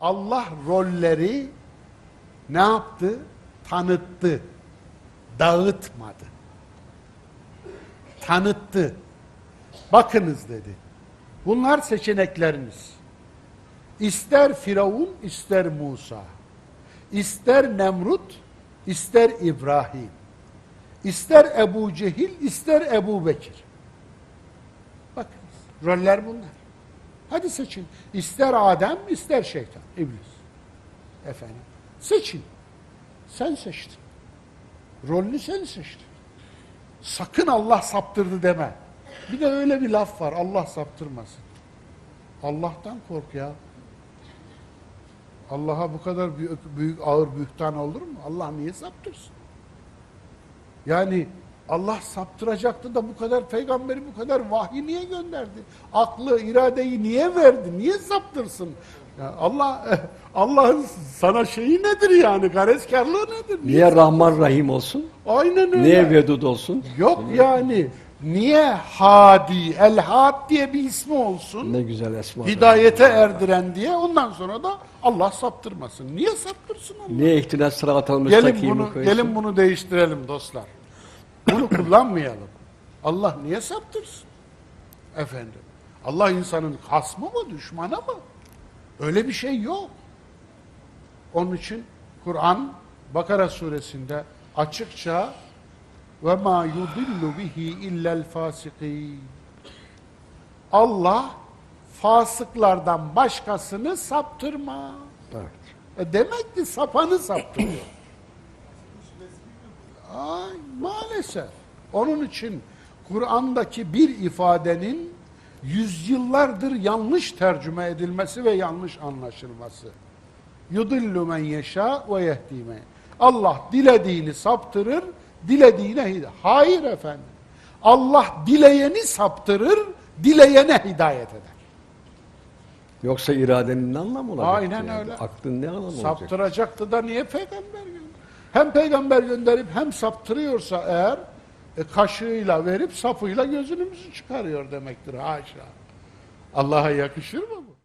Allah rolleri ne yaptı? Tanıttı. Dağıtmadı. Tanıttı. Bakınız dedi. Bunlar seçenekleriniz. İster Firavun, ister Musa. İster Nemrut, ister İbrahim. İster Ebu Cehil, ister Ebu Bekir. Bakınız, roller bunlar. Hadi seçin. İster Adem, ister şeytan, iblis. Efendim, seçin. Sen seçtin. Rolünü sen seçtin. Sakın Allah saptırdı deme. Bir de öyle bir laf var, Allah saptırmasın. Allah'tan kork ya. Allah'a bu kadar büyük, büyük ağır bühtan olur mu? Allah niye saptırsın? Yani Allah saptıracaktı da bu kadar peygamberi bu kadar vahiy niye gönderdi? Aklı, iradeyi niye verdi? Niye saptırsın? Ya Allah Allah'ın sana şeyi nedir yani? Gareskarlığı nedir? Niye Rahman Rahim olsun? Aynen öyle. Niye Vedud olsun? Yok yani. Niye Hadi, El Had diye bir ismi olsun? Ne güzel esma. Hidayete erdiren diye ondan sonra da Allah saptırmasın. Niye saptırsın Allah? Niye ihtinas sıratal Gelin müstakimi bunu, koysun? gelin bunu değiştirelim dostlar. Bunu kullanmayalım. Allah niye saptırsın? Efendim. Allah insanın hasmı mı, düşmanı mı? Öyle bir şey yok. Onun için Kur'an Bakara suresinde açıkça ve ma yudillu bihi illel fasikin. Allah fasıklardan başkasını saptırma. Evet. E demek ki sapanı saptırıyor. Ay, maalesef. Onun için Kur'an'daki bir ifadenin yüzyıllardır yanlış tercüme edilmesi ve yanlış anlaşılması. Yudillu men yeşâ ve yehdi men. Allah dilediğini saptırır, dilediğine hidayet. Hayır efendim. Allah dileyeni saptırır, dileyene hidayet eder. Yoksa iradenin ne anlamı olacak? Aynen yani? öyle. Aklın ne anlamı olacak? Saptıracaktı da niye peygamber? Hem peygamber gönderip hem saptırıyorsa eğer e, kaşığıyla verip sapıyla gözünümüzü çıkarıyor demektir haşa. Allah'a yakışır mı bu?